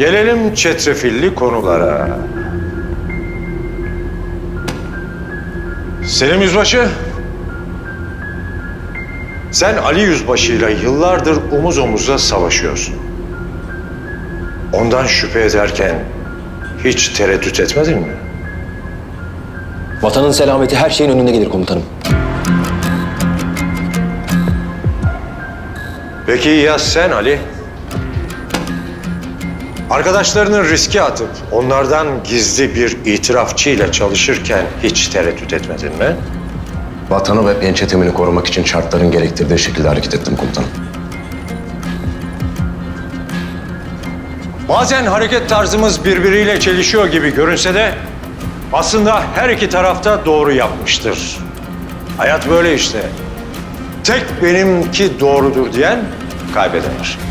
Gelelim çetrefilli konulara. Selim Yüzbaşı. Sen Ali Yüzbaşı'yla yıllardır omuz omuza savaşıyorsun. Ondan şüphe ederken hiç tereddüt etmedin mi? Vatanın selameti her şeyin önünde gelir komutanım. Peki ya sen Ali? Arkadaşlarının riske atıp onlardan gizli bir itirafçıyla çalışırken hiç tereddüt etmedin mi? Vatanı ve pençe temini korumak için şartların gerektirdiği şekilde hareket ettim komutanım. Bazen hareket tarzımız birbiriyle çelişiyor gibi görünse de aslında her iki tarafta doğru yapmıştır. Hayat böyle işte. Tek benimki doğrudur diyen kaybedenir.